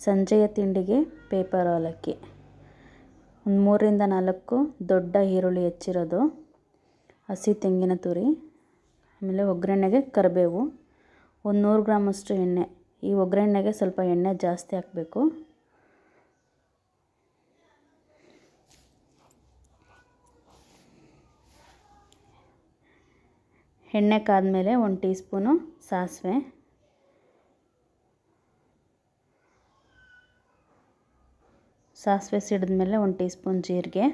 ಸಂಜೆಯ ತಿಂಡಿಗೆ ಪೇಪರ್ ಅವಲಕ್ಕಿ. ಒಂದು ಮೂರರಿಂದ ನಾಲ್ಕು ದೊಡ್ಡ ಈರುಳ್ಳಿ ಹೆಚ್ಚಿರೋದು, ಹಸಿ ತೆಂಗಿನ ತುರಿ, ಆಮೇಲೆ ಒಗ್ಗರಣೆಗೆ ಕರಿಬೇವು. ಒಂದು ನೂರು ಗ್ರಾಮಷ್ಟು ಎಣ್ಣೆ. ಈ ಒಗ್ಗರಣೆಗೆ ಸ್ವಲ್ಪ ಎಣ್ಣೆ ಜಾಸ್ತಿ ಹಾಕಬೇಕು. ಎಣ್ಣೆ ಕಾದ್ಮೇಲೆ ಒಂದು ಟೀ ಸ್ಪೂನು ಸಾಸಿವೆ. ಸಾಸಿವೆ ಸಿಡಿದ್ಮೇಲೆ ಒಂದು ಟೀ ಸ್ಪೂನ್ ಜೀರಿಗೆ.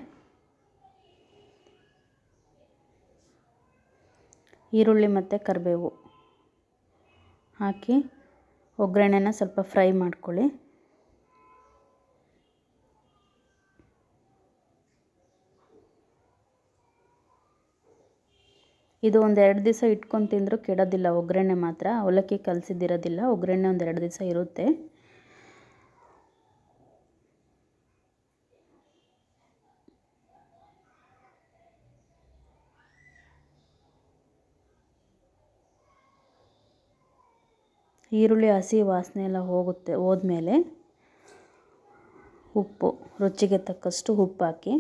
ಈರುಳ್ಳಿ ಮತ್ತು ಕರಿಬೇವು ಹಾಕಿ ಒಗ್ಗರಣೆನ ಸ್ವಲ್ಪ ಫ್ರೈ ಮಾಡ್ಕೊಳ್ಳಿ. ಇದು ಒಂದು ಎರಡು ದಿವಸ ಇಟ್ಕೊಂಡು ತಿಂದರೂ ಕೆಡೋದಿಲ್ಲ ಒಗ್ಗರಣೆ ಮಾತ್ರ. ಅವಲಕ್ಕಿ ಕಲಸಿದ್ದಿರೋದಿಲ್ಲ. ಒಗ್ಗರಣೆ ಒಂದು ಎರಡು ದಿವಸ ಇರುತ್ತೆ. ಈರುಳ್ಳಿ, ಹಸಿ ವಾಸನೆ ಎಲ್ಲ ಹೋಗುತ್ತೆ, ಹೋದ್ಮೇಲೆ ಉಪ್ಪು, ರುಚಿಗೆ ತಕ್ಕಷ್ಟು ಉಪ್ಪು ಹಾಕಿ.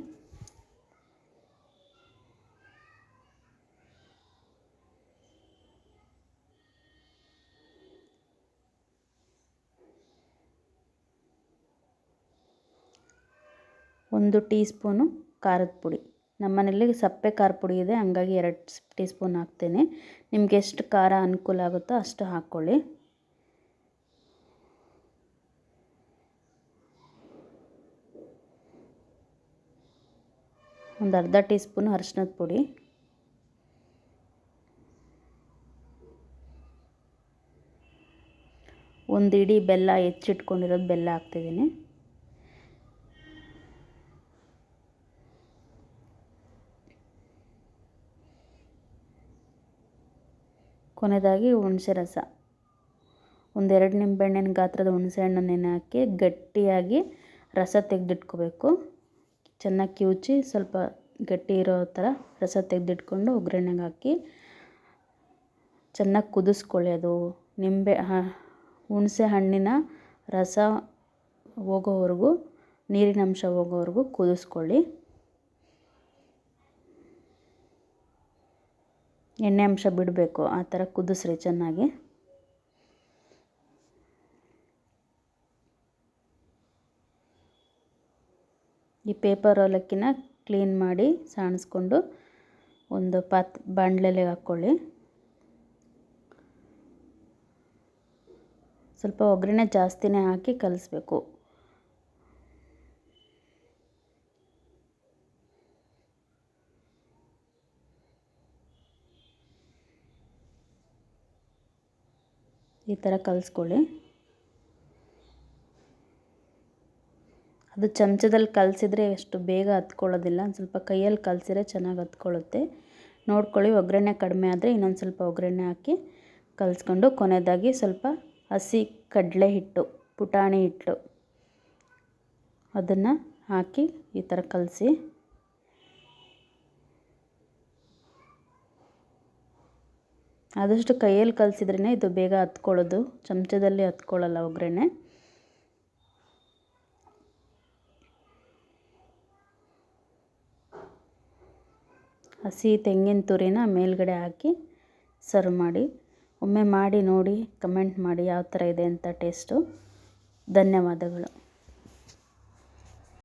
ಒಂದು ಟೀ ಸ್ಪೂನು ಖಾರದ ಪುಡಿ. ನಮ್ಮ ಮನೇಲಿ ಸಪ್ಪೆ ಖಾರ ಪುಡಿ ಇದೆ, ಹಂಗಾಗಿ ಎರಡು ಟೀ ಸ್ಪೂನ್ ಹಾಕ್ತೇನೆ. ನಿಮಗೆ ಎಷ್ಟು ಖಾರ ಅನುಕೂಲ ಆಗುತ್ತೋ ಅಷ್ಟು ಹಾಕ್ಕೊಳ್ಳಿ. ಒಂದು ಅರ್ಧ ಟೀ ಸ್ಪೂನ್ ಅರಿಶಿನದ ಪುಡಿ. ಒಂದು ಇಡೀ ಬೆಲ್ಲ ಹೆಚ್ಚಿಟ್ಕೊಂಡಿರೋದು ಬೆಲ್ಲ ಹಾಕ್ತಿದ್ದೀನಿ. ಕೊನೆಯದಾಗಿ ಹುಣಸೆ ರಸ. ಒಂದೆರಡು ನಿಂಬೆಹಣ್ಣಿನ ಗಾತ್ರದ ಹುಣಸೆಹಣ್ಣು ನೆನೆ ಹಾಕಿ ಗಟ್ಟಿಯಾಗಿ ರಸ ತೆಗೆದಿಟ್ಕೋಬೇಕು. ಚೆನ್ನಾಗಿ ಕಿವುಚಿ ಸ್ವಲ್ಪ ಗಟ್ಟಿ ಇರೋ ಥರ ರಸ ತೆಗೆದಿಟ್ಕೊಂಡು ಒಗ್ಗರಣೆಗೆ ಹಾಕಿ ಚೆನ್ನಾಗಿ ಕುದಿಸ್ಕೊಳ್ಳಿ ಅದು ನಿಂಬೆ ಹುಣಸೆ ಹಣ್ಣಿನ ರಸ ಹೋಗೋವರೆಗೂ ನೀರಿನಂಶ ಹೋಗೋವರೆಗೂ ಕುದಿಸ್ಕೊಳ್ಳಿ. ಎಣ್ಣೆ ಅಂಶ ಬಿಡಬೇಕು, ಆ ಥರ ಕುದಿಸ್ರಿ ಚೆನ್ನಾಗಿ. ಈ ಪೇಪರ್ ಅವಲಕ್ಕಿನ ಕ್ಲೀನ್ ಮಾಡಿ ಸಾಣಿಸ್ಕೊಂಡು ಒಂದು ಪಾತ್ ಬಾಣಲೆಗೆ ಹಾಕ್ಕೊಳ್ಳಿ. ಸ್ವಲ್ಪ ಒಗ್ಗರಣೆ ಜಾಸ್ತಿನೇ ಹಾಕಿ ಕಲಿಸ್ಬೇಕು. ಈ ಥರ ಕಲಿಸ್ಕೊಳ್ಳಿ. ಅದು ಚಮಚದಲ್ಲಿ ಕಲಸಿದ್ರೆ ಅಷ್ಟು ಬೇಗ ಹತ್ಕೊಳ್ಳೋದಿಲ್ಲ. ಒಂದು ಸ್ವಲ್ಪ ಕೈಯಲ್ಲಿ ಕಲಸಿದ್ರೆ ಚೆನ್ನಾಗಿ ಹತ್ಕೊಳ್ಳುತ್ತೆ. ನೋಡ್ಕೊಳ್ಳಿ, ಒಗ್ಗರಣೆ ಕಡಿಮೆ ಆದರೆ ಇನ್ನೊಂದು ಸ್ವಲ್ಪ ಒಗ್ಗರಣೆ ಹಾಕಿ ಕಲಿಸ್ಕೊಂಡು ಕೊನೆಯದಾಗಿ ಸ್ವಲ್ಪ ಹಸಿ ಕಡಲೆ ಹಿಟ್ಟು, ಪುಟಾಣಿ ಹಿಟ್ಟು ಅದನ್ನು ಹಾಕಿ ಈ ಥರ ಕಲಸಿ. ಆದಷ್ಟು ಕೈಯಲ್ಲಿ ಕಲಸಿದ್ರೇ ಇದು ಬೇಗ ಹತ್ಕೊಳ್ಳೋದು. ಚಮಚದಲ್ಲಿ ಹತ್ಕೊಳ್ಳಲ್ಲ ಒಗ್ಗರಣೆ. ಹಸಿ ತೆಂಗಿನ ತುರಿನ ಮೇಲ್ಗಡೆ ಹಾಕಿ ಸರ್ವ್ ಮಾಡಿ. ಒಮ್ಮೆ ಮಾಡಿ ನೋಡಿ, ಕಮೆಂಟ್ ಮಾಡಿ ಯಾವ ಥರ ಇದೆ ಅಂತ ಟೇಸ್ಟು. ಧನ್ಯವಾದಗಳು.